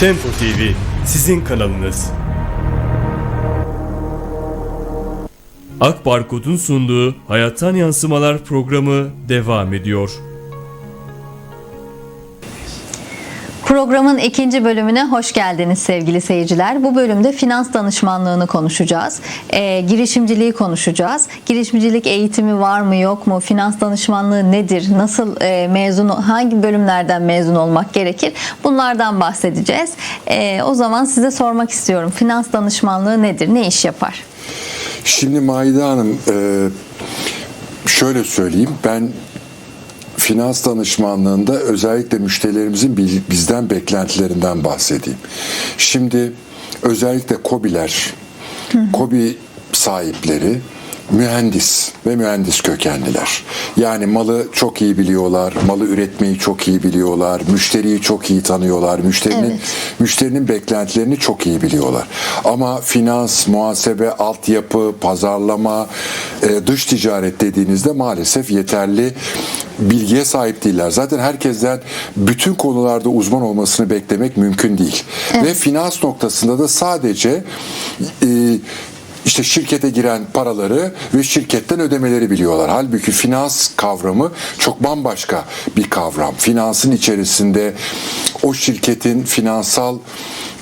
Tempo TV sizin kanalınız. Akbarkot'un sunduğu Hayattan Yansımalar programı devam ediyor. Programın ikinci bölümüne hoş geldiniz sevgili seyirciler. Bu bölümde finans danışmanlığını konuşacağız. Ee, girişimciliği konuşacağız. Girişimcilik eğitimi var mı yok mu? Finans danışmanlığı nedir? Nasıl e, mezun, hangi bölümlerden mezun olmak gerekir? Bunlardan bahsedeceğiz. Ee, o zaman size sormak istiyorum. Finans danışmanlığı nedir? Ne iş yapar? Şimdi Maide Hanım e, şöyle söyleyeyim ben finans danışmanlığında özellikle müşterilerimizin bizden beklentilerinden bahsedeyim. Şimdi özellikle KOBİ'ler, KOBİ sahipleri mühendis ve mühendis kökenliler. Yani malı çok iyi biliyorlar, malı üretmeyi çok iyi biliyorlar, müşteriyi çok iyi tanıyorlar, müşterinin Evet. müşterinin beklentilerini çok iyi biliyorlar. Ama finans, muhasebe, altyapı, pazarlama, e, dış ticaret dediğinizde maalesef yeterli bilgiye sahip değiller. Zaten herkesten bütün konularda uzman olmasını beklemek mümkün değil. Ve finans noktasında da sadece e, işte şirkete giren paraları ve şirketten ödemeleri biliyorlar. Halbuki finans kavramı çok bambaşka bir kavram. Finansın içerisinde o şirketin finansal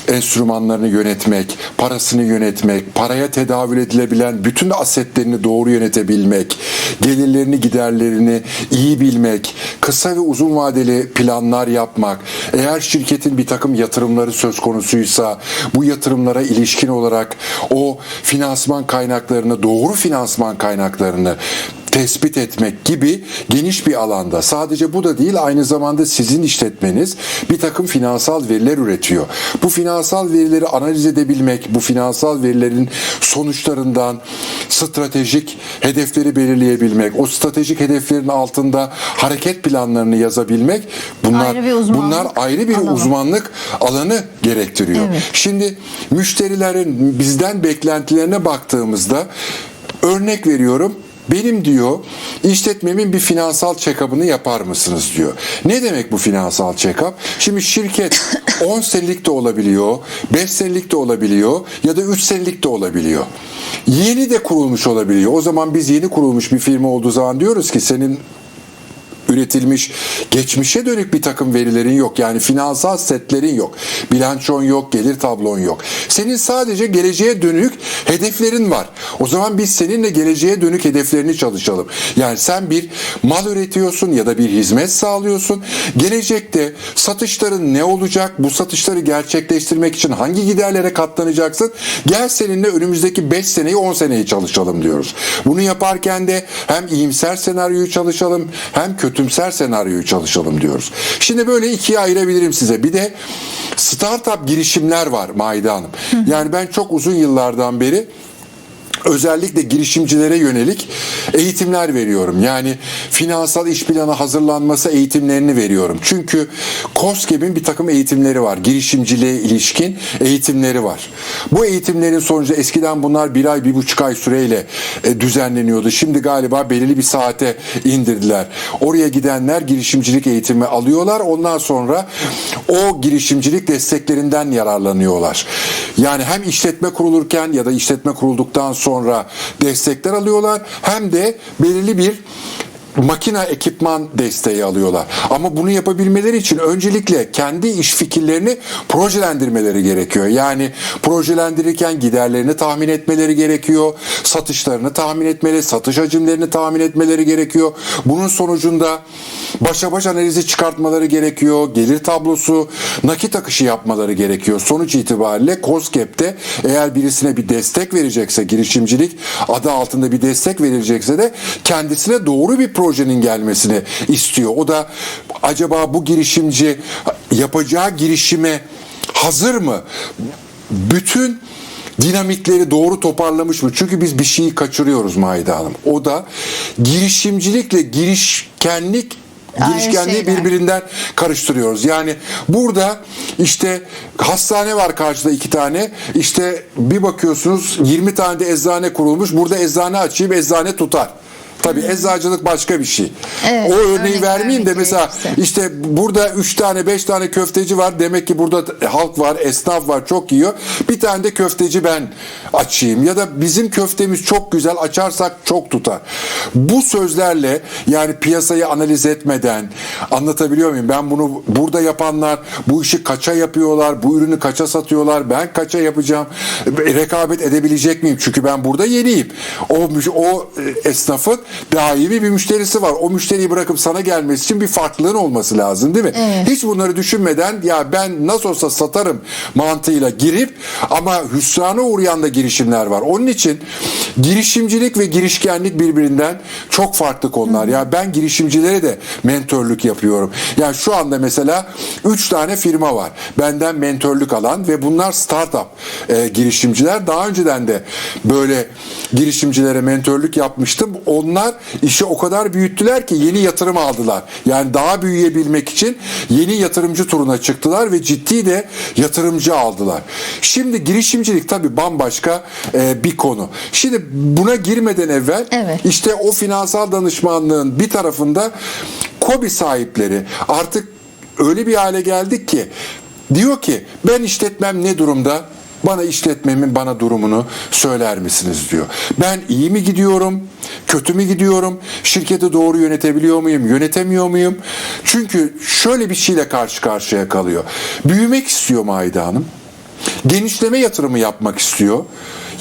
enstrümanlarını yönetmek, parasını yönetmek, paraya tedavül edilebilen bütün asetlerini doğru yönetebilmek, gelirlerini giderlerini iyi bilmek, kısa ve uzun vadeli planlar yapmak, eğer şirketin bir takım yatırımları söz konusuysa bu yatırımlara ilişkin olarak o finansman kaynaklarını, doğru finansman kaynaklarını tespit etmek gibi geniş bir alanda. Sadece bu da değil aynı zamanda sizin işletmeniz bir takım finansal veriler üretiyor. Bu finansal verileri analiz edebilmek, bu finansal verilerin sonuçlarından stratejik hedefleri belirleyebilmek, o stratejik hedeflerin altında hareket planlarını yazabilmek bunlar Ayrı bir bunlar ayrı bir alanı. uzmanlık alanı gerektiriyor. Evet. Şimdi müşterilerin bizden beklentilerine baktığımızda örnek veriyorum. Benim diyor işletmemin bir finansal check-up'ını yapar mısınız diyor. Ne demek bu finansal check-up? Şimdi şirket 10 senelik de olabiliyor, 5 senelik de olabiliyor ya da 3 senelik de olabiliyor. Yeni de kurulmuş olabiliyor. O zaman biz yeni kurulmuş bir firma olduğu zaman diyoruz ki senin üretilmiş geçmişe dönük bir takım verilerin yok. Yani finansal setlerin yok. Bilançon yok, gelir tablon yok. Senin sadece geleceğe dönük hedeflerin var. O zaman biz seninle geleceğe dönük hedeflerini çalışalım. Yani sen bir mal üretiyorsun ya da bir hizmet sağlıyorsun. Gelecekte satışların ne olacak? Bu satışları gerçekleştirmek için hangi giderlere katlanacaksın? Gel seninle önümüzdeki 5 seneyi 10 seneyi çalışalım diyoruz. Bunu yaparken de hem iyimser senaryoyu çalışalım hem kötümser senaryoyu çalışalım diyoruz. Şimdi böyle ikiye ayırabilirim size. Bir de startup girişimler var Maide Hanım. Yani ben çok uzun yıllardan beri özellikle girişimcilere yönelik eğitimler veriyorum. Yani finansal iş planı hazırlanması eğitimlerini veriyorum. Çünkü KOSGEB'in bir takım eğitimleri var. Girişimciliğe ilişkin eğitimleri var. Bu eğitimlerin sonucu eskiden bunlar bir ay, bir buçuk ay süreyle e, düzenleniyordu. Şimdi galiba belirli bir saate indirdiler. Oraya gidenler girişimcilik eğitimi alıyorlar. Ondan sonra o girişimcilik desteklerinden yararlanıyorlar. Yani hem işletme kurulurken ya da işletme kurulduktan sonra destekler alıyorlar. Hem de belirli bir makine ekipman desteği alıyorlar. Ama bunu yapabilmeleri için öncelikle kendi iş fikirlerini projelendirmeleri gerekiyor. Yani projelendirirken giderlerini tahmin etmeleri gerekiyor. Satışlarını tahmin etmeleri, satış hacimlerini tahmin etmeleri gerekiyor. Bunun sonucunda başa baş analizi çıkartmaları gerekiyor. Gelir tablosu, nakit akışı yapmaları gerekiyor. Sonuç itibariyle COSGAP'te eğer birisine bir destek verecekse girişimcilik adı altında bir destek verilecekse de kendisine doğru bir projenin gelmesini istiyor. O da acaba bu girişimci yapacağı girişime hazır mı? Bütün dinamikleri doğru toparlamış mı? Çünkü biz bir şeyi kaçırıyoruz Maide Hanım. O da girişimcilikle girişkenlik girişkenliği birbirinden karıştırıyoruz. Yani burada işte hastane var karşıda iki tane. İşte bir bakıyorsunuz 20 tane de eczane kurulmuş. Burada eczane açayım eczane tutar. Tabii eczacılık başka bir şey. Evet, o örneği vermeyeyim de mesela gerekirse. işte burada 3 tane 5 tane köfteci var. Demek ki burada halk var, esnaf var çok yiyor. Bir tane de köfteci ben açayım. Ya da bizim köftemiz çok güzel açarsak çok tutar. Bu sözlerle yani piyasayı analiz etmeden anlatabiliyor muyum? Ben bunu burada yapanlar bu işi kaça yapıyorlar? Bu ürünü kaça satıyorlar? Ben kaça yapacağım? Rekabet edebilecek miyim? Çünkü ben burada yeniyim. O, o esnafın daimi bir müşterisi var. O müşteriyi bırakıp sana gelmesi için bir farklılığın olması lazım değil mi? Hiç bunları düşünmeden ya ben nasıl olsa satarım mantığıyla girip ama hüsrana uğrayan da girişimler var. Onun için girişimcilik ve girişkenlik birbirinden çok farklı konular. Ya ben girişimcilere de mentörlük yapıyorum. Yani şu anda mesela 3 tane firma var. Benden mentörlük alan ve bunlar startup e, girişimciler. Daha önceden de böyle girişimcilere mentörlük yapmıştım. Onlar işi o kadar büyüttüler ki yeni yatırım aldılar. Yani daha büyüyebilmek için yeni yatırımcı turuna çıktılar ve ciddi de yatırımcı aldılar. Şimdi girişimcilik tabii bambaşka e, bir konu. Şimdi buna girmeden evvel Evet. işte o finansal danışmanlığın bir tarafında KOBİ sahipleri artık öyle bir hale geldik ki diyor ki ben işletmem ne durumda? Bana işletmemin bana durumunu söyler misiniz diyor. Ben iyi mi gidiyorum? Kötü mü gidiyorum? Şirketi doğru yönetebiliyor muyum? Yönetemiyor muyum? Çünkü şöyle bir şeyle karşı karşıya kalıyor. Büyümek istiyor Maide Hanım. Genişleme yatırımı yapmak istiyor.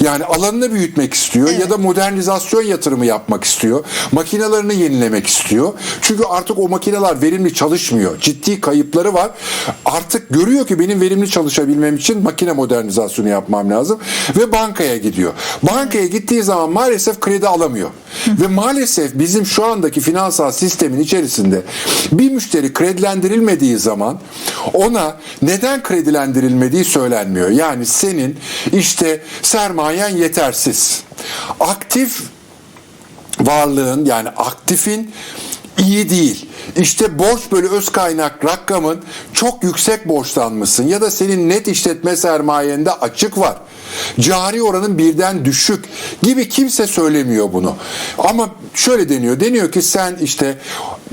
Yani alanını büyütmek istiyor ya da modernizasyon yatırımı yapmak istiyor. Makinalarını yenilemek istiyor. Çünkü artık o makineler verimli çalışmıyor. Ciddi kayıpları var. Artık görüyor ki benim verimli çalışabilmem için makine modernizasyonu yapmam lazım ve bankaya gidiyor. Bankaya gittiği zaman maalesef kredi alamıyor. ve maalesef bizim şu andaki finansal sistemin içerisinde bir müşteri kredilendirilmediği zaman ona neden kredilendirilmediği söylenmiyor. Yani senin işte sermayen yetersiz. Aktif varlığın yani aktifin iyi değil. İşte borç bölü öz kaynak rakamın çok yüksek borçlanmışsın ya da senin net işletme sermayende açık var. Cari oranın birden düşük gibi kimse söylemiyor bunu. Ama şöyle deniyor. Deniyor ki sen işte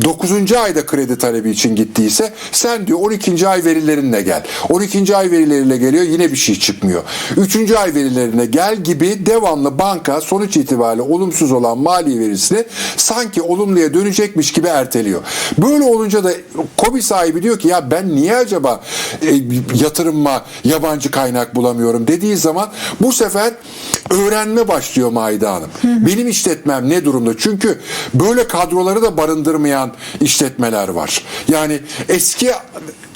9. ayda kredi talebi için gittiyse sen diyor 12. ay verilerinle gel. 12. ay verileriyle geliyor yine bir şey çıkmıyor. 3. ay verilerine gel gibi devamlı banka sonuç itibariyle olumsuz olan mali verisini sanki olumluya dönecekmiş gibi erteliyor. Böyle olunca da kobi sahibi diyor ki ya ben niye acaba e, yatırımma yabancı kaynak bulamıyorum dediği zaman bu sefer öğrenme başlıyor Maide Hanım. Benim işletmem ne durumda? Çünkü böyle kadroları da barındırmayan işletmeler var. Yani eski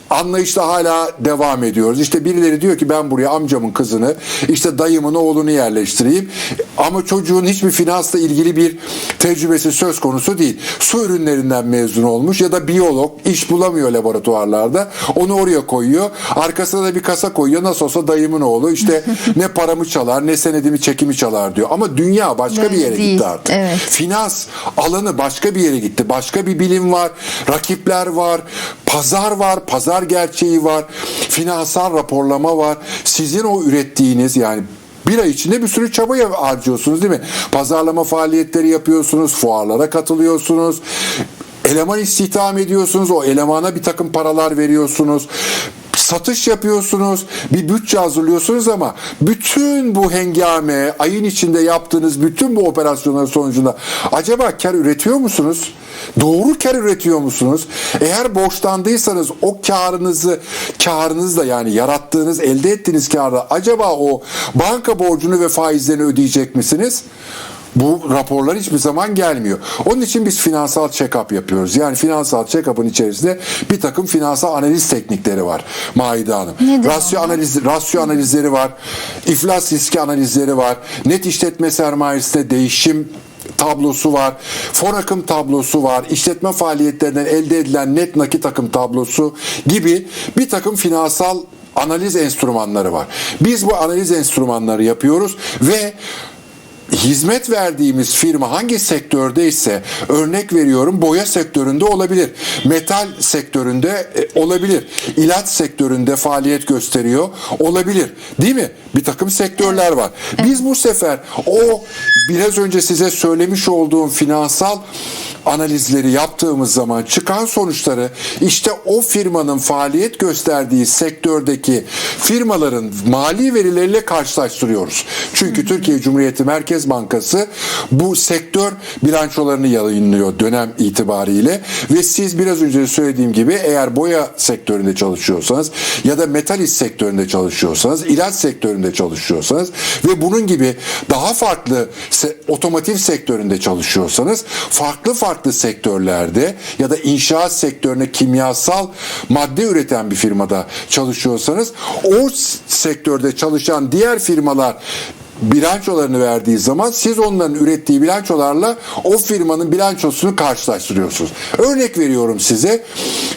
anlayışla hala devam ediyoruz. İşte birileri diyor ki ben buraya amcamın kızını, işte dayımın oğlunu yerleştireyim. Ama çocuğun hiçbir finansla ilgili bir tecrübesi söz konusu değil. Su ürünlerinden mezun olmuş ya da biyolog iş bulamıyor laboratuvarlarda. Onu oraya koyuyor. Arkasına da bir kasa koyuyor. Nasıl olsa dayımın oğlu işte ne paramı çalar ne senedimi çekimi çalar diyor. Ama dünya başka bir yere değil. gitti artık. Evet. Finans alanı başka bir yere gitti. Başka bir bilim var. Rakipler var. Pazar var. Pazar gerçeği var. Finansal raporlama var. Sizin o ürettiğiniz yani bir ay içinde bir sürü çaba harcıyorsunuz değil mi? Pazarlama faaliyetleri yapıyorsunuz. Fuarlara katılıyorsunuz. Eleman istihdam ediyorsunuz. O elemana bir takım paralar veriyorsunuz satış yapıyorsunuz, bir bütçe hazırlıyorsunuz ama bütün bu hengame, ayın içinde yaptığınız bütün bu operasyonlar sonucunda acaba kar üretiyor musunuz? Doğru kar üretiyor musunuz? Eğer borçlandıysanız o karınızı, karınızla yani yarattığınız, elde ettiğiniz karla acaba o banka borcunu ve faizlerini ödeyecek misiniz? Bu raporlar hiçbir zaman gelmiyor. Onun için biz finansal check-up yapıyoruz. Yani finansal check-up'ın içerisinde bir takım finansal analiz teknikleri var Maide Hanım. Nedir Rasyo, onlar? analiz, rasyo analizleri var. iflas riski analizleri var. Net işletme sermayesinde değişim tablosu var. Fon akım tablosu var. işletme faaliyetlerinden elde edilen net nakit akım tablosu gibi bir takım finansal analiz enstrümanları var. Biz bu analiz enstrümanları yapıyoruz ve hizmet verdiğimiz firma hangi sektördeyse örnek veriyorum boya sektöründe olabilir. Metal sektöründe e, olabilir. ilaç sektöründe faaliyet gösteriyor olabilir. Değil mi? Bir takım sektörler var. Biz bu sefer o biraz önce size söylemiş olduğum finansal analizleri yaptığımız zaman çıkan sonuçları işte o firmanın faaliyet gösterdiği sektördeki firmaların mali verileriyle karşılaştırıyoruz. Çünkü Türkiye Cumhuriyeti Merkez Bankası bu sektör bilançolarını yayınlıyor dönem itibariyle. Ve siz biraz önce söylediğim gibi eğer boya sektöründe çalışıyorsanız ya da metal iş sektöründe çalışıyorsanız, ilaç sektöründe çalışıyorsanız ve bunun gibi daha farklı se- otomotiv sektöründe çalışıyorsanız farklı farklı sektörlerde ya da inşaat sektörüne kimyasal madde üreten bir firmada çalışıyorsanız o sektörde çalışan diğer firmalar bilançolarını verdiği zaman siz onların ürettiği bilançolarla o firmanın bilançosunu karşılaştırıyorsunuz. Örnek veriyorum size.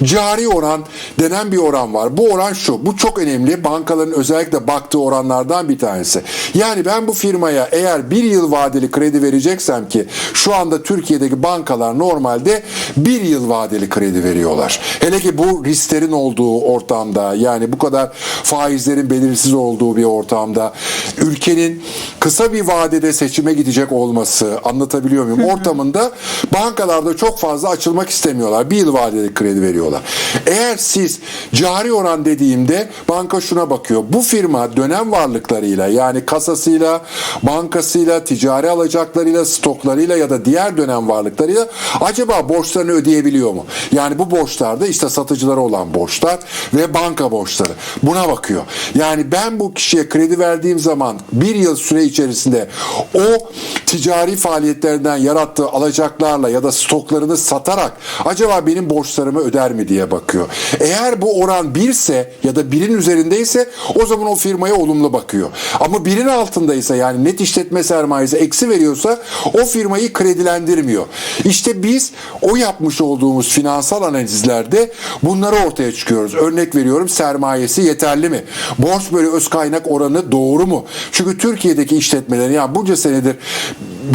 Cari oran denen bir oran var. Bu oran şu. Bu çok önemli. Bankaların özellikle baktığı oranlardan bir tanesi. Yani ben bu firmaya eğer bir yıl vadeli kredi vereceksem ki şu anda Türkiye'deki bankalar normalde bir yıl vadeli kredi veriyorlar. Hele ki bu risklerin olduğu ortamda yani bu kadar faizlerin belirsiz olduğu bir ortamda ülkenin kısa bir vadede seçime gidecek olması anlatabiliyor muyum? Ortamında bankalarda çok fazla açılmak istemiyorlar. Bir yıl vadeli kredi veriyorlar. Eğer siz cari oran dediğimde banka şuna bakıyor. Bu firma dönem varlıklarıyla yani kasasıyla, bankasıyla, ticari alacaklarıyla, stoklarıyla ya da diğer dönem varlıklarıyla acaba borçlarını ödeyebiliyor mu? Yani bu borçlarda işte satıcılara olan borçlar ve banka borçları. Buna bakıyor. Yani ben bu kişiye kredi verdiğim zaman bir yıl süre içerisinde o ticari faaliyetlerinden yarattığı alacaklarla ya da stoklarını satarak acaba benim borçlarımı öder mi diye bakıyor. Eğer bu oran birse ya da birin üzerindeyse o zaman o firmaya olumlu bakıyor. Ama birin altındaysa yani net işletme sermayesi eksi veriyorsa o firmayı kredilendirmiyor. İşte biz o yapmış olduğumuz finansal analizlerde bunları ortaya çıkıyoruz. Örnek veriyorum sermayesi yeterli mi? Borç böyle öz kaynak oranı doğru mu? Çünkü Türkiye'deki işletmelerin yani bunca senedir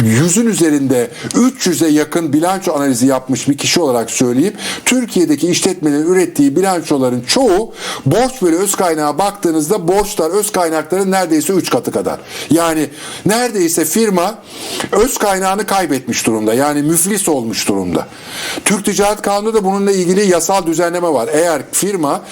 yüzün üzerinde 300'e yakın bilanço analizi yapmış bir kişi olarak söyleyeyim. Türkiye'deki işletmelerin ürettiği bilançoların çoğu borç böyle öz kaynağa baktığınızda borçlar öz kaynakların neredeyse 3 katı kadar. Yani neredeyse firma öz kaynağını kaybetmiş durumda. Yani müflis olmuş durumda. Türk Ticaret Kanunu da bununla ilgili yasal düzenleme var. Eğer firma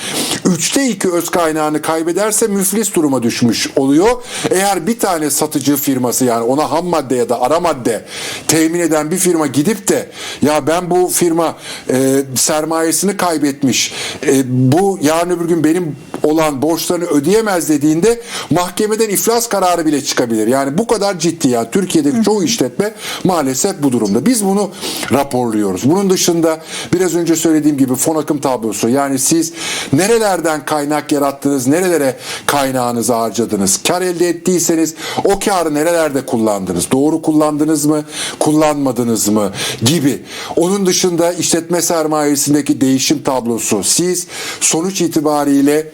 3'te 2 öz kaynağını kaybederse müflis duruma düşmüş oluyor. Eğer bir tane satıcı firması yani ona ham madde ya da ara madde temin eden bir firma gidip de ya ben bu firma e, sermayesini kaybetmiş e, bu yarın öbür gün benim olan borçlarını ödeyemez dediğinde mahkemeden iflas kararı bile çıkabilir. Yani bu kadar ciddi yani Türkiye'deki çoğu işletme maalesef bu durumda. Biz bunu raporluyoruz. Bunun dışında biraz önce söylediğim gibi fon akım tablosu yani siz nerelerden kaynak yarattınız, nerelere kaynağınızı harcadınız, kar elde ettiyseniz o karı nerelerde kullandınız, doğru kullandınız mı, kullanmadınız mı gibi. Onun dışında işletme sermayesindeki değişim tablosu siz sonuç itibariyle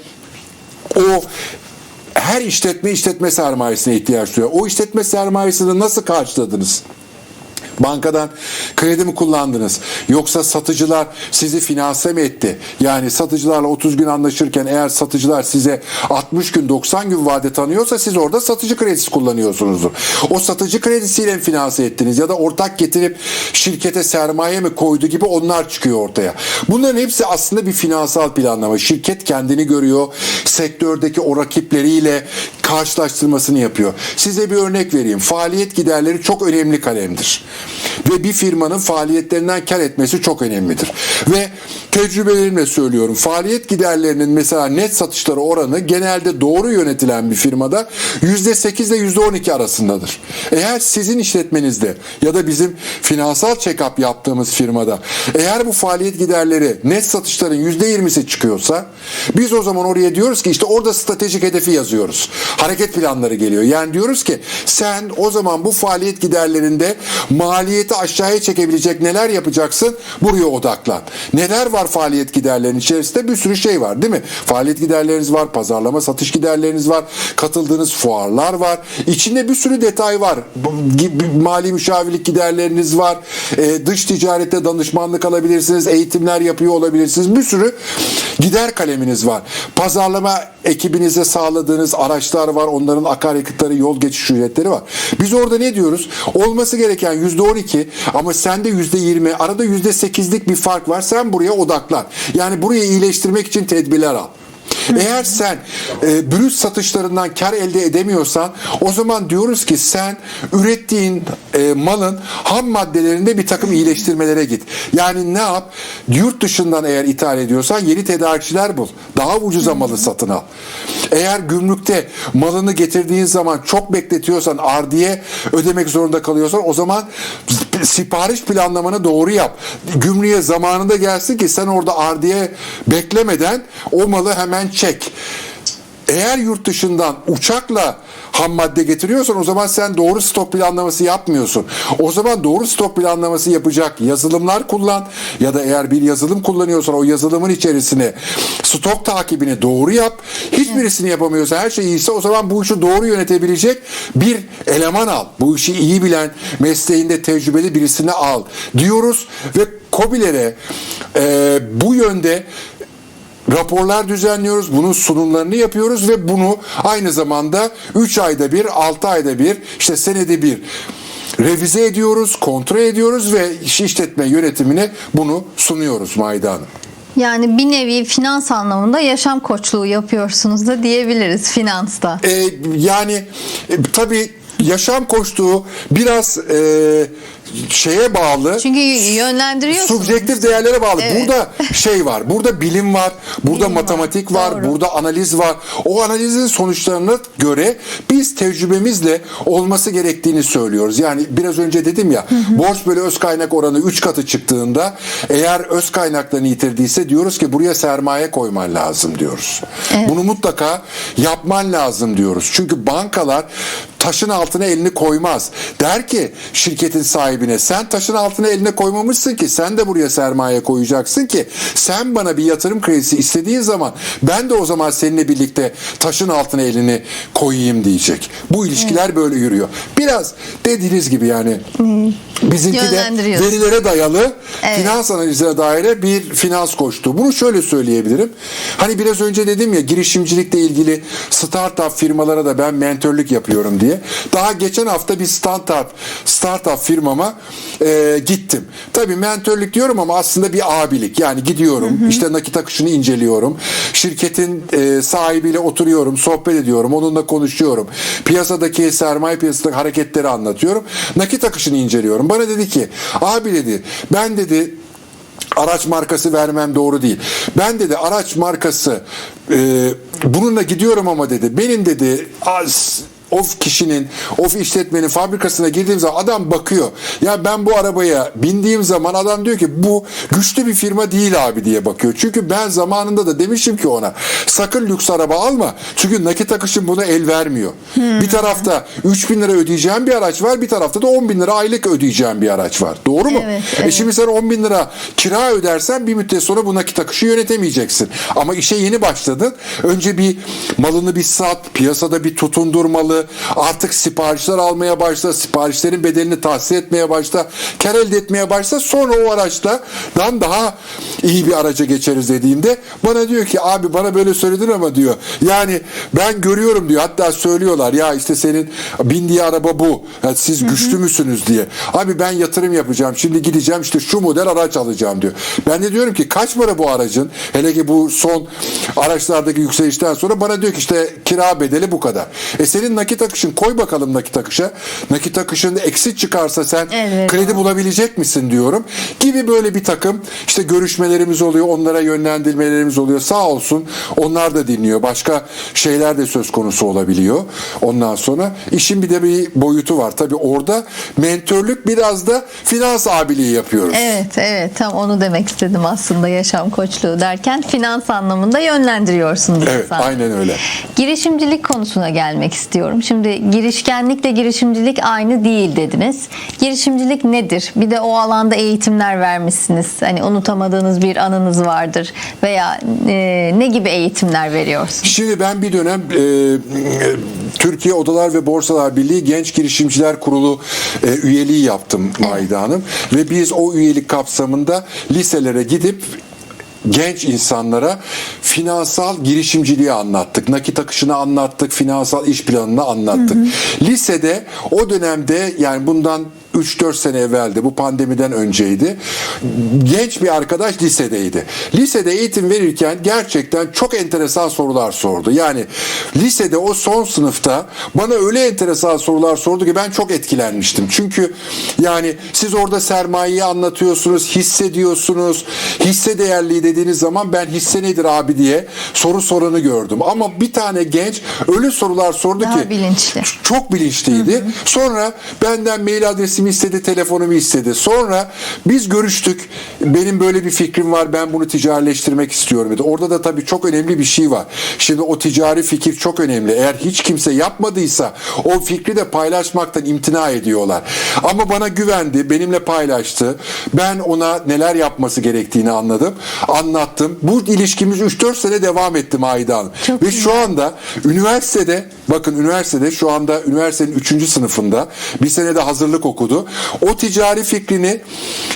o her işletme işletme sermayesine ihtiyaç duyuyor. O işletme sermayesini nasıl karşıladınız? Bankadan kredi mi kullandınız? Yoksa satıcılar sizi finanse mi etti? Yani satıcılarla 30 gün anlaşırken eğer satıcılar size 60 gün 90 gün vade tanıyorsa siz orada satıcı kredisi kullanıyorsunuzdur. O satıcı kredisiyle mi finanse ettiniz? Ya da ortak getirip şirkete sermaye mi koydu gibi onlar çıkıyor ortaya. Bunların hepsi aslında bir finansal planlama. Şirket kendini görüyor. Sektördeki o rakipleriyle karşılaştırmasını yapıyor. Size bir örnek vereyim. Faaliyet giderleri çok önemli kalemdir. Ve bir firmanın faaliyetlerinden kar etmesi çok önemlidir. Ve tecrübelerimle söylüyorum. Faaliyet giderlerinin mesela net satışları oranı genelde doğru yönetilen bir firmada %8 ile %12 arasındadır. Eğer sizin işletmenizde ya da bizim finansal check-up yaptığımız firmada eğer bu faaliyet giderleri net satışların %20'si çıkıyorsa biz o zaman oraya diyoruz ki işte orada stratejik hedefi yazıyoruz. Hareket planları geliyor. Yani diyoruz ki sen o zaman bu faaliyet giderlerinde mali maliyeti aşağıya çekebilecek neler yapacaksın? Buraya odaklan. Neler var faaliyet giderlerinin içerisinde? Bir sürü şey var değil mi? Faaliyet giderleriniz var, pazarlama satış giderleriniz var, katıldığınız fuarlar var. İçinde bir sürü detay var. Mali müşavirlik giderleriniz var. Ee, dış ticarette danışmanlık alabilirsiniz, eğitimler yapıyor olabilirsiniz. Bir sürü gider kaleminiz var. Pazarlama ekibinize sağladığınız araçlar var. Onların akaryakıtları, yol geçiş ücretleri var. Biz orada ne diyoruz? Olması gereken %12 ama sende %20 arada %8'lik bir fark var. Sen buraya odaklan. Yani burayı iyileştirmek için tedbirler al. Eğer sen e, brüt satışlarından kar elde edemiyorsan o zaman diyoruz ki sen ürettiğin e, malın ham maddelerinde bir takım iyileştirmelere git. Yani ne yap? Yurt dışından eğer ithal ediyorsan yeni tedarikçiler bul. Daha ucuza malı satın al. Eğer gümrükte malını getirdiğin zaman çok bekletiyorsan ardiye ödemek zorunda kalıyorsan o zaman sipariş planlamanı doğru yap. Gümrüğe zamanında gelsin ki sen orada ardiye beklemeden o malı hemen çek. Eğer yurt dışından uçakla ham madde getiriyorsan o zaman sen doğru stok planlaması yapmıyorsun. O zaman doğru stok planlaması yapacak yazılımlar kullan ya da eğer bir yazılım kullanıyorsan o yazılımın içerisine stok takibini doğru yap. Hiçbirisini yapamıyorsa her şey iyiyse o zaman bu işi doğru yönetebilecek bir eleman al. Bu işi iyi bilen mesleğinde tecrübeli birisini al diyoruz ve COBİ'lere e, bu yönde raporlar düzenliyoruz. Bunun sunumlarını yapıyoruz ve bunu aynı zamanda 3 ayda bir, 6 ayda bir, işte senede bir revize ediyoruz, kontrol ediyoruz ve iş işletme yönetimine bunu sunuyoruz Maide Hanım. Yani bir nevi finans anlamında yaşam koçluğu yapıyorsunuz da diyebiliriz finansta. Ee, yani e, tabii yaşam koştuğu biraz e, şeye bağlı. Çünkü yönlendiriyorsunuz. Subjektif değerlere bağlı. Evet. Burada şey var. Burada bilim var. Burada Bilim matematik var. doğru. Burada analiz var. O analizin sonuçlarına göre biz tecrübemizle olması gerektiğini söylüyoruz. Yani biraz önce dedim ya borç bölü öz kaynak oranı 3 katı çıktığında eğer öz kaynaklarını yitirdiyse diyoruz ki buraya sermaye koyman lazım diyoruz. Bunu mutlaka yapman lazım diyoruz. Çünkü bankalar taşın altına elini koymaz. Der ki şirketin sahibine sen taşın altına eline koymamışsın ki sen de buraya sermaye koyacaksın ki sen bana bir yatırım kredisi istediğin zaman ben de o zaman seninle birlikte taşın altına elini koyayım diyecek. Bu ilişkiler böyle yürüyor. Biraz dediğiniz gibi yani bizimki de verilere dayalı Evet. finans analizine dair bir finans koştu. Bunu şöyle söyleyebilirim. Hani biraz önce dedim ya girişimcilikle ilgili startup firmalara da ben mentörlük yapıyorum diye. Daha geçen hafta bir startup startup firmama e, gittim. Tabii mentörlük diyorum ama aslında bir abilik. Yani gidiyorum işte nakit akışını inceliyorum. Şirketin e, sahibiyle oturuyorum, sohbet ediyorum, onunla konuşuyorum. Piyasadaki sermaye piyasadaki hareketleri anlatıyorum. Nakit akışını inceliyorum. Bana dedi ki abi dedi ben dedi araç markası vermem doğru değil. Ben dedi araç markası e, bununla gidiyorum ama dedi benim dedi az of kişinin, of işletmenin fabrikasına girdiğim zaman adam bakıyor. Ya ben bu arabaya bindiğim zaman adam diyor ki bu güçlü bir firma değil abi diye bakıyor. Çünkü ben zamanında da demişim ki ona sakın lüks araba alma. Çünkü nakit akışın buna el vermiyor. Bir tarafta 3 bin lira ödeyeceğim bir araç var. Bir tarafta da 10 bin lira aylık ödeyeceğim bir araç var. Doğru mu? Evet, E evet. şimdi sen 10 bin lira kira ödersen bir müddet sonra bu nakit akışı yönetemeyeceksin. Ama işe yeni başladın. Önce bir malını bir sat, piyasada bir tutundurmalı. Artık siparişler almaya başla, siparişlerin bedelini tahsil etmeye başla, kar elde etmeye başla. Sonra o araçla dan daha iyi bir araca geçeriz dediğimde bana diyor ki abi bana böyle söyledin ama diyor. Yani ben görüyorum diyor. Hatta söylüyorlar ya işte senin bindiği araba bu. Ya siz güçlü müsünüz diye. Abi ben yatırım yapacağım. Şimdi gideceğim işte şu model araç alacağım diyor. Ben de diyorum ki kaç para bu aracın? Hele ki bu son araçlardaki yükselişten sonra bana diyor ki işte kira bedeli bu kadar. E senin nakit akışın koy bakalım nakit akışa. Nakit akışında eksik çıkarsa sen Evet. kredi bulabilecek misin diyorum. Gibi böyle bir takım işte görüşmelerimiz oluyor. Onlara yönlendirmelerimiz oluyor. Sağ olsun onlar da dinliyor. Başka şeyler de söz konusu olabiliyor. Ondan sonra işin bir de bir boyutu var. Tabii orada mentörlük biraz da finans abiliği yapıyoruz. Evet, evet. Tam onu demek istedim aslında yaşam koçluğu derken finans anlamında yönlendiriyorsunuz Evet, insanları. aynen öyle. Girişimcilik konusuna gelmek istiyorum. İstiyorum. Şimdi girişkenlikle girişimcilik aynı değil dediniz. Girişimcilik nedir? Bir de o alanda eğitimler vermişsiniz. Hani unutamadığınız bir anınız vardır veya e, ne gibi eğitimler veriyorsunuz? Şimdi ben bir dönem e, Türkiye Odalar ve Borsalar Birliği Genç Girişimciler Kurulu e, üyeliği yaptım Maide Hanım. Ve biz o üyelik kapsamında liselere gidip genç insanlara finansal girişimciliği anlattık. Nakit akışını anlattık, finansal iş planını anlattık. Lisede o dönemde yani bundan 3-4 sene evveldi. Bu pandemiden önceydi. Genç bir arkadaş lisedeydi. Lisede eğitim verirken gerçekten çok enteresan sorular sordu. Yani lisede o son sınıfta bana öyle enteresan sorular sordu ki ben çok etkilenmiştim. Çünkü yani siz orada sermayeyi anlatıyorsunuz, hissediyorsunuz. Hisse değerliği dediğiniz zaman ben hisse nedir abi diye soru soranı gördüm. Ama bir tane genç öyle sorular sordu Daha ki bilinçli. çok bilinçliydi. Sonra benden mail adresimi istedi, telefonumu istedi. Sonra biz görüştük. Benim böyle bir fikrim var. Ben bunu ticarileştirmek istiyorum dedi. Orada da tabii çok önemli bir şey var. Şimdi o ticari fikir çok önemli. Eğer hiç kimse yapmadıysa o fikri de paylaşmaktan imtina ediyorlar. Ama bana güvendi, benimle paylaştı. Ben ona neler yapması gerektiğini anladım. Anlattım. Bu ilişkimiz 3-4 sene devam etti Maide Hanım. Çok Ve güzel. şu anda üniversitede bakın üniversitede şu anda üniversitenin 3. sınıfında bir sene de hazırlık okudu. O ticari fikrini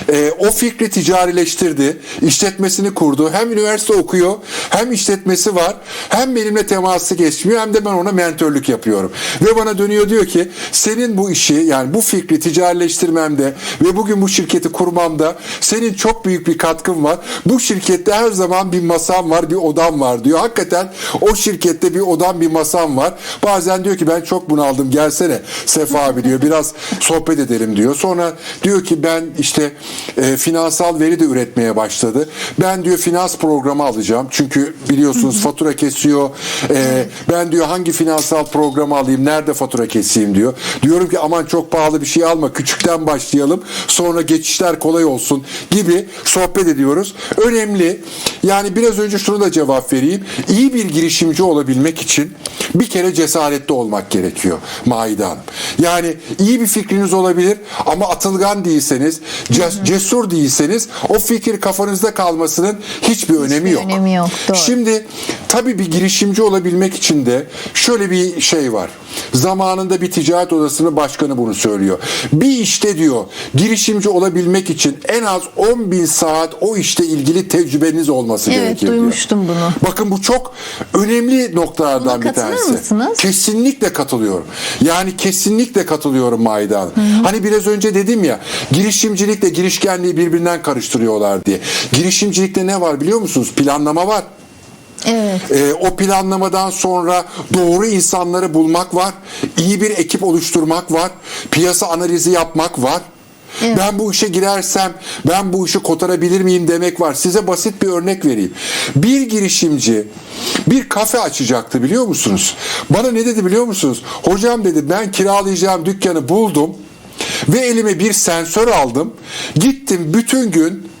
e, o fikri ticarileştirdi. işletmesini kurdu. Hem üniversite okuyor hem işletmesi var. Hem benimle teması geçmiyor hem de ben ona mentörlük yapıyorum. Ve bana dönüyor diyor ki senin bu işi yani bu fikri ticarileştirmemde ve bugün bu şirketi kurmamda senin çok büyük bir katkın var. Bu şirkette her zaman bir masam var, bir odam var diyor. Hakikaten o şirkette bir odam, bir masam var. Bazen diyor ki ben çok bunaldım gelsene Sefa abi diyor. Biraz sohbet edelim diyor. Sonra diyor ki ben işte e, finansal veri de üretmeye başladı. Ben diyor finans programı alacağım. Çünkü biliyorsunuz fatura kesiyor. E, ben diyor hangi finansal programı alayım, nerede fatura keseyim diyor. Diyorum ki aman çok pahalı bir şey alma. Küçükten başlayalım. Sonra geçişler kolay olsun gibi sohbet ediyoruz. Önemli. Yani biraz önce şunu da cevap vereyim. İyi bir girişimci olabilmek için bir kere cesaretli olmak gerekiyor Maide Hanım. Yani iyi bir fikriniz olabilir ama atılgan değilseniz, ces- cesur değilseniz o fikir kafanızda kalmasının hiçbir önemi yok. önemi yok, doğru. Şimdi tabii bir girişimci olabilmek için de şöyle bir şey var. Zamanında bir ticaret odasının başkanı bunu söylüyor. Bir işte diyor girişimci olabilmek için en az 10 bin saat o işte ilgili tecrübeniz olması Evet, gerekir diyor. duymuştum bunu. Bakın bu çok önemli noktalardan bir tanesi. mısınız? Kesinlikle katılıyorum. Yani kesinlikle katılıyorum Maide Hanım. Hani biraz önce dedim ya girişimcilikle girişkenliği birbirinden karıştırıyorlar diye. Girişimcilikte ne var biliyor musunuz? Planlama var. Evet. Ee, o planlamadan sonra doğru insanları bulmak var. iyi bir ekip oluşturmak var. Piyasa analizi yapmak var. Evet. Ben bu işe girersem ben bu işi kotarabilir miyim demek var. Size basit bir örnek vereyim. Bir girişimci bir kafe açacaktı biliyor musunuz? Bana ne dedi biliyor musunuz? Hocam dedi ben kiralayacağım dükkanı buldum ve elime bir sensör aldım. Gittim bütün gün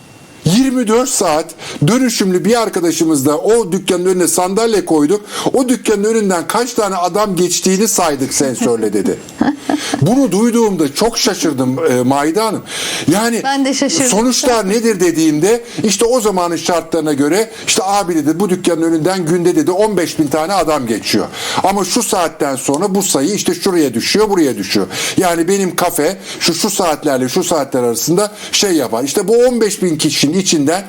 24 saat dönüşümlü bir arkadaşımızla o dükkanın önüne sandalye koyduk. O dükkanın önünden kaç tane adam geçtiğini saydık sensörle dedi. Bunu duyduğumda çok şaşırdım e, Maide Hanım. Yani Ben de şaşırdım. sonuçlar nedir dediğimde işte o zamanın şartlarına göre işte abi dedi bu dükkanın önünden günde dedi 15 bin tane adam geçiyor. Ama şu saatten sonra bu sayı işte şuraya düşüyor buraya düşüyor. Yani benim kafe şu şu saatlerle şu saatler arasında şey yapar. İşte bu 15 bin kişinin içinden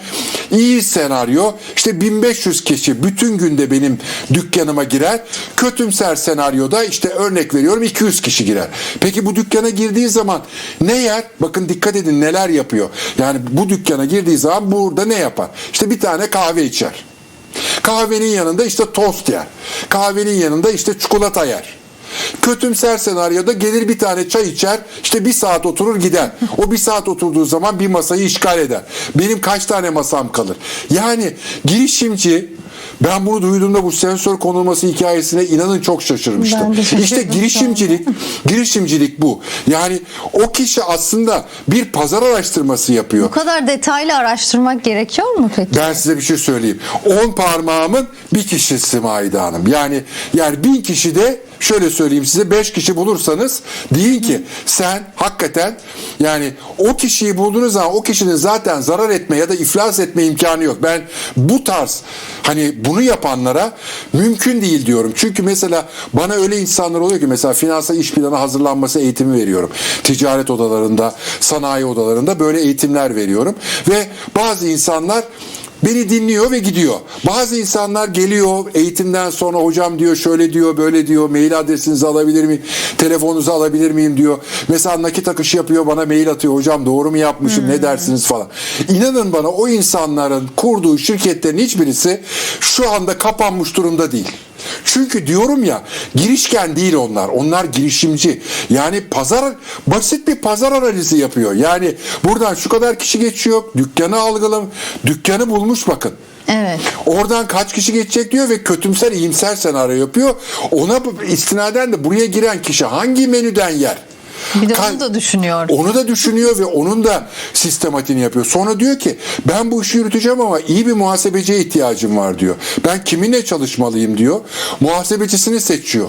iyi senaryo işte 1500 kişi bütün günde benim dükkanıma girer. Kötümser senaryoda işte örnek veriyorum 200 kişi girer. Peki bu dükkana girdiği zaman ne yer? Bakın dikkat edin neler yapıyor. Yani bu dükkana girdiği zaman burada ne yapar? İşte bir tane kahve içer. Kahvenin yanında işte tost yer. Kahvenin yanında işte çikolata yer. Kötümser senaryoda gelir bir tane çay içer işte bir saat oturur gider. O bir saat oturduğu zaman bir masayı işgal eder. Benim kaç tane masam kalır? Yani girişimci Ben bunu duyduğumda bu sensör konulması hikayesine inanın çok şaşırmıştım. İşte girişimcilik, girişimcilik bu. Yani o kişi aslında bir pazar araştırması yapıyor. Bu kadar detaylı araştırmak gerekiyor mu peki? Ben size bir şey söyleyeyim. 10 parmağımın bir kişisi Maide Hanım. Yani yani bin kişi de şöyle söyleyeyim size 5 kişi bulursanız deyin ki sen hakikaten yani o kişiyi bulduğunuz zaman o kişinin zaten zarar etme ya da iflas etme imkanı yok. Ben bu tarz hani bunu yapanlara mümkün değil diyorum. Çünkü mesela bana öyle insanlar oluyor ki mesela finansal iş planı hazırlanması eğitimi veriyorum. Ticaret odalarında, sanayi odalarında böyle eğitimler veriyorum ve bazı insanlar Beni dinliyor ve gidiyor. Bazı insanlar geliyor eğitimden sonra hocam diyor şöyle diyor böyle diyor mail adresinizi alabilir miyim? Telefonunuzu alabilir miyim diyor. Mesela nakit akışı yapıyor bana mail atıyor hocam doğru mu yapmışım ne dersiniz falan. İnanın bana o insanların kurduğu şirketlerin hiçbirisi şu anda kapanmış durumda değil. Çünkü diyorum ya girişken değil onlar. Onlar girişimci. Yani pazar basit bir pazar analizi yapıyor. Yani buradan şu kadar kişi geçiyor. Dükkanı algılam. Dükkanı bulmuş bakın. Evet. Oradan kaç kişi geçecek diyor ve kötümser iyimser senaryo yapıyor. Ona istinaden de buraya giren kişi hangi menüden yer? Bir de onu da düşünüyor. onu da düşünüyor ve onun da sistematiğini yapıyor. Sonra diyor ki ben bu işi yürüteceğim ama iyi bir muhasebeciye ihtiyacım var diyor. Ben kiminle çalışmalıyım diyor. Muhasebecisini seçiyor.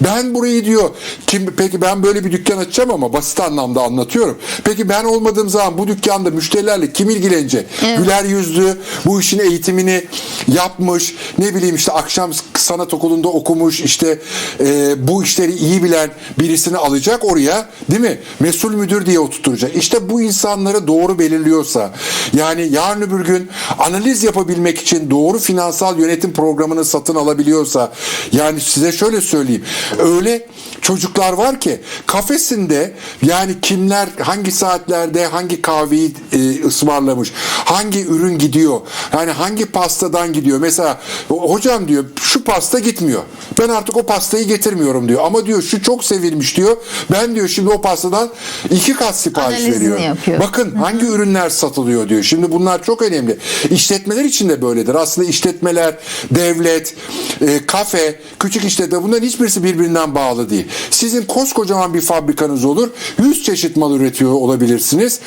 Ben burayı diyor kim peki ben böyle bir dükkan açacağım ama basit anlamda anlatıyorum. Peki ben olmadığım zaman bu dükkanda müşterilerle kim ilgilenecek? Evet. Güler yüzlü bu işin eğitimini yapmış ne bileyim işte akşam sanat okulunda okumuş işte e, bu işleri iyi bilen birisini alacak oraya değil mi? Mesul müdür diye oturtacak. İşte bu insanları doğru belirliyorsa yani yarın öbür gün analiz yapabilmek için doğru finansal yönetim programını satın alabiliyorsa yani size şöyle söyleyeyim öyle çocuklar var ki kafesinde yani kimler hangi saatlerde hangi kahveyi e, ısmarlamış hangi ürün gidiyor yani hangi pastadan gidiyor mesela hocam diyor şu pasta gitmiyor. Ben artık o pastayı getirmiyorum diyor. Ama diyor şu çok sevilmiş diyor. Ben diyor şimdi o pastadan iki kat sipariş Analizini veriyorum. yapıyor. bakın hangi ürünler satılıyor diyor. Şimdi bunlar çok önemli. İşletmeler için de böyledir. Aslında işletmeler devlet e, kafe küçük işletme bunların hiçbirisi birbirinden bağlı değil. Sizin koskocaman bir fabrikanız olur 100 çeşit mal üretiyor olabilirsiniz.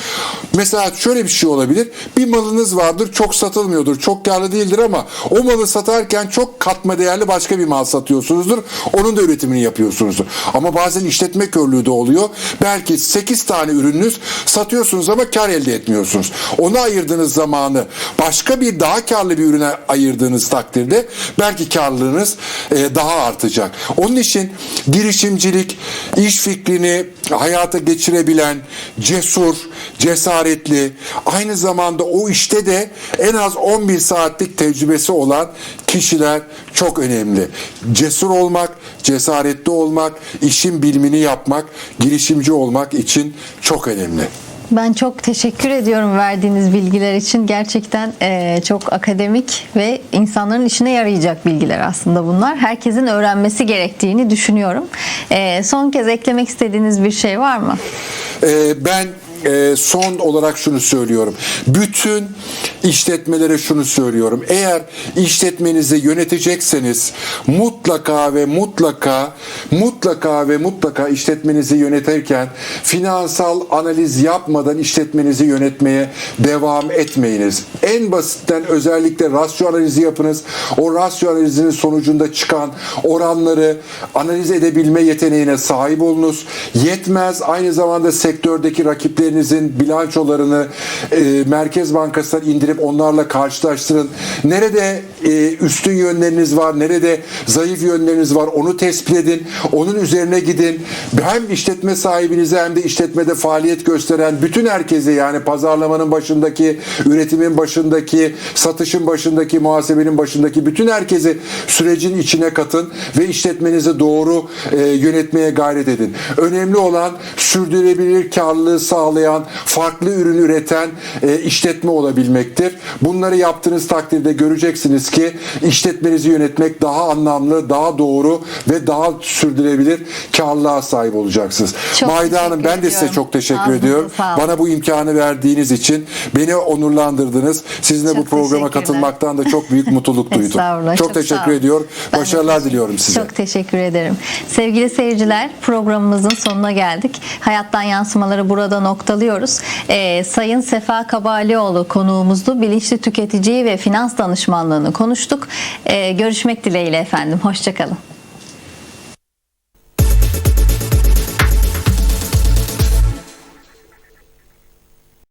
Mesela şöyle bir şey olabilir. Bir malınız vardır çok satılmıyordur çok karlı değildir ama o malı satarken çok katma değerli başka bir mal satıyorsunuzdur. Onun da üretimini yapıyorsunuzdur. Ama bazen işletme körlüğü de oluyor. Belki 8 tane ürününüz satıyorsunuz ama kar elde etmiyorsunuz. Ona ayırdığınız zamanı başka bir daha karlı bir ürüne ayırdığınız takdirde belki karlılığınız e, daha artacak. Onun için girişimcilik, iş fikrini hayata geçirebilen, cesur, cesaretli, aynı zamanda o işte de en az 11 saatlik tecrübesi olan kişiler çok önemli. Cesur olmak, cesaretli olmak, işin bilimini yapmak, girişimci olmak için çok önemli. Ben çok teşekkür ediyorum verdiğiniz bilgiler için. Gerçekten eee, çok akademik ve insanların işine yarayacak bilgiler aslında bunlar. Herkesin öğrenmesi gerektiğini düşünüyorum. Eee, son kez eklemek istediğiniz bir şey var mı? Ee, ben e, son olarak şunu söylüyorum. Bütün işletmelere şunu söylüyorum. Eğer işletmenizi yönetecekseniz mutlaka ve mutlaka mutlaka ve mutlaka işletmenizi yönetirken finansal analiz yapmadan işletmenizi yönetmeye devam etmeyiniz. En basitten özellikle rasyo analizi yapınız. O rasyo analizinin sonucunda çıkan oranları analiz edebilme yeteneğine sahip olunuz. Yetmez aynı zamanda sektördeki rakiplerinizin bilançolarını e, Merkez Bankası'ndan indirip onlarla karşılaştırın. Nerede e, üstün yönleriniz var, nerede zayıf yönleriniz var onu tespit edin. Onun üzerine gidin. Hem işletme sahibinize hem de işletmede faaliyet gösteren bütün herkese yani pazarlamanın başındaki, üretimin başındaki, satışın başındaki, muhasebenin başındaki bütün herkesi sürecin içine katın ve işletmenizi doğru e, yönetmeye gayret edin. Önemli olan sürdürülebilir karlılığı sağlayan sağlayan, farklı ürün üreten e, işletme olabilmektir. Bunları yaptığınız takdirde göreceksiniz ki işletmenizi yönetmek daha anlamlı, daha doğru ve daha sürdürülebilir karlılığa sahip olacaksınız. Çok Mayda Hanım ben de size ediyorum. çok teşekkür Ağzınıza ediyorum. Bana bu imkanı verdiğiniz için beni onurlandırdınız. Sizinle bu Çok programa teşekkürler. katılmaktan da çok büyük mutluluk duydum. Çok, çok teşekkür ediyorum. Başarılar teşekkür- diliyorum size. Çok teşekkür ederim. Sevgili seyirciler programımızın sonuna geldik. Hayattan yansımaları burada noktalıyoruz. Ee, Sayın Sefa Kabalioğlu konuğumuzdu. Bilinçli tüketiciyi ve finans danışmanlığını konuştuk. Ee, görüşmek dileğiyle efendim. Hoşçakalın.